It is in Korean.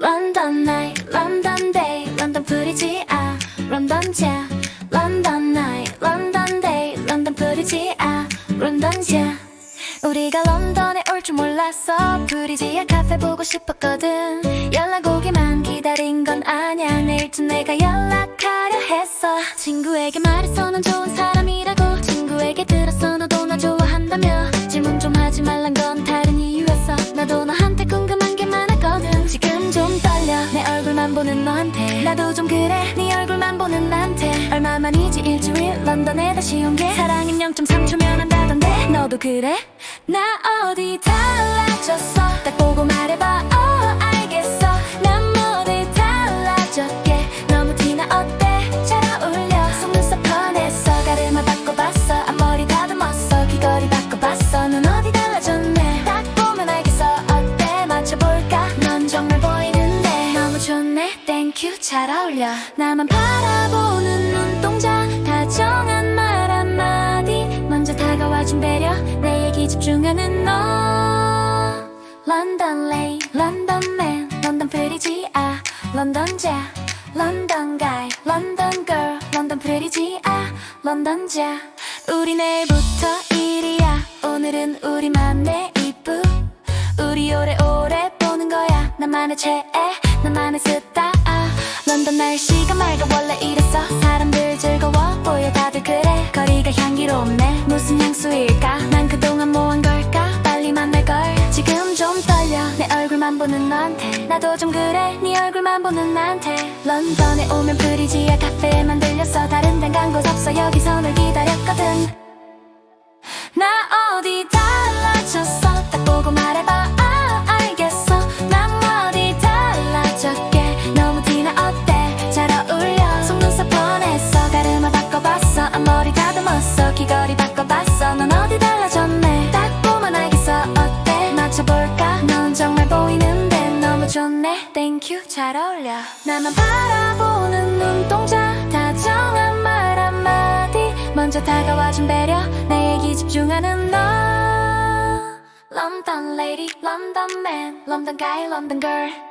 런던 나이 런던 데이 런던 프리지 아. 런던 자 런던 나이 런던 데이 런던 프리지 아. 런던 자. 우리가 런던에 올 줄 몰랐어 프리지아 카페 보고 싶었거든. 연락 오기만 기다린 건 아냐 내일쯤 내가 연락하려 했어. 친구에게 말했어 넌 좋은 사람 얼굴만 보는 너한테. 나도 좀 그래. 네 얼굴만 보는 나한테. 얼마만이지 일주일 런던에 다시 온 게 사랑은 0.3초면 한다던데. 너도 그래? 나 어디 달라졌어 땡큐 잘 어울려. 나만 바라보는 눈동자 다정한 말 한마디. 먼저 다가와준 배려 내 얘기 집중하는 너. 런던 레이 런던 맨 런던 프리지 아 런던 자. 런던 가이 런던 걸 런던 프리지 아 런던 자. 우리 내일부터 일이야. 오늘은 우리만의 이쁘. 우리 오래오래 보는 거야. 나만의 최애 나만의 스타 아 런던 날씨가 맑아 원래 이랬어. 사람들 즐거워 보여. 다들 그래. 거리가 향기롭네. 무슨 향수일까? 난 그동안 뭐한 걸까? 빨리 만날걸. 지금 좀 떨려. 내 얼굴만 보는 너한테. 나도 좀 그래. 네 얼굴만 보는 나한테. 런던에 오면 프리지아 좋네. 땡큐 잘 어울려. 나만 바라보는 눈동자. 다정한 말 한마디. 먼저 다가와준 배려. 내 얘기 집중하는 너. 런던 레이디 런던 맨 런던 가이 런던 걸